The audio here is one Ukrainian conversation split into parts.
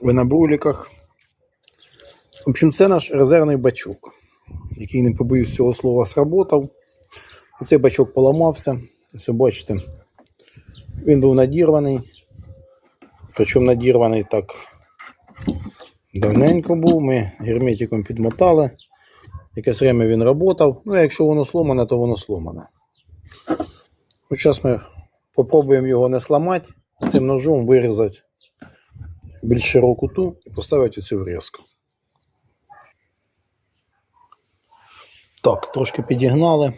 Ви на бруліках. В общем, це наш резервний бачок, який не побоюсь цього слова сработав. Оцей бачок поламався. Ось бачите, він був надірваний. Причому надірваний так давненько був. Ми герметиком підмотали. Якесь время він працював. Ну, а якщо воно сломане, то воно сломане. Зараз ми спробуємо його не сламати, цим ножом вирізати більш широку ту і поставити цю врізку. Так, трошки підігнали.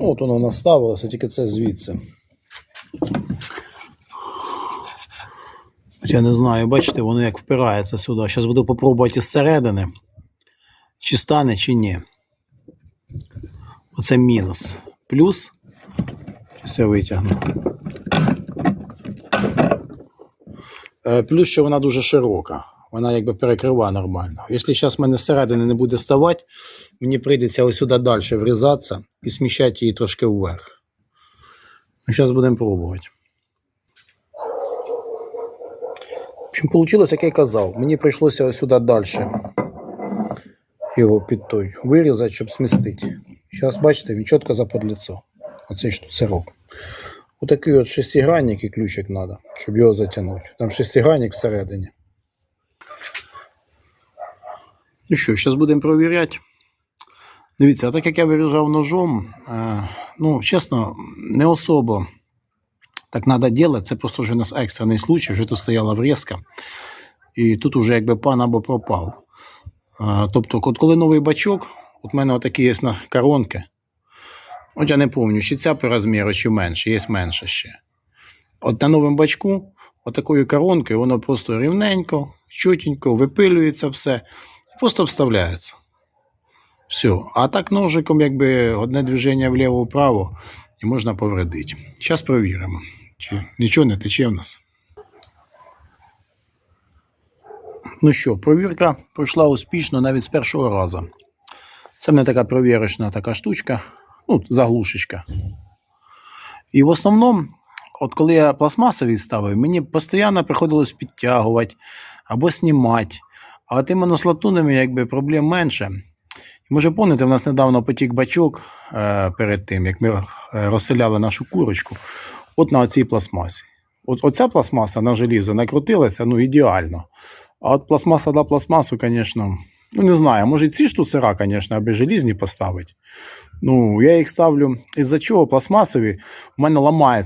От воно наставилося, тільки це звідси. Я не знаю, бачите, воно як впирається сюди. Зараз буду попробувати із середини, чи стане, чи ні. Оце мінус. Плюс. Все витягну. Е, Плюс, що вона дуже широка. Вона якби перекриває нормально. Якщо зараз в мене зсередини не буде ставати, мені прийдеться ось сюди далі врізатися і сміщати її трошки вверх. Ну, зараз будемо пробувати. В вийшло, як я й казав. Мені прийшлося ось сюди далі його під той вирізати, щоб смістити. Зараз бачите, він чітко заподліцо. Оцей ж тут сирок. Отакий от шестигранник і ключик треба, щоб його затягнути. Там шестигранник всередині. Ну що, зараз будемо перевіряти. Дивіться, так як я виріжав ножом, е, ну, чесно, не особо так треба робити. Це просто вже у нас екстрений случай, вже тут стояла врізка. І тут уже якби пан або пропав. Е, тобто, от коли новий бачок, от в мене отакі є коронки. От я не пам'ятаю, чи ця по розміру, чи менше, є менше ще. От на новому бачку, отакою коронкою, воно просто рівненько, чутенько, випилюється все, просто вставляється. Все. А так ножиком, якби одне движення вліво-вправо, і можна повредити. Зараз перевіримо, чи нічого не тече в нас. Ну що, провірка пройшла успішно навіть з першого разу. Це в мене така провірочна така штучка, ну, заглушечка. І в основному, от коли я пластмасові ставив, мені постійно приходилось підтягувати або знімати. А от іменно якби проблем менше. Може пам'ятаєте, в нас недавно потік бачок е, перед тим, як ми е, розселяли нашу курочку, от на цій пластмасі. От оця пластмаса на желізо накрутилася ну, ідеально. А от пластмаса на пластмасу, звісно, ну не знаю, може ці штуцера, звісно, аби желізні поставити. Ну, я їх ставлю із-за чого пластмасові, у мене ламається.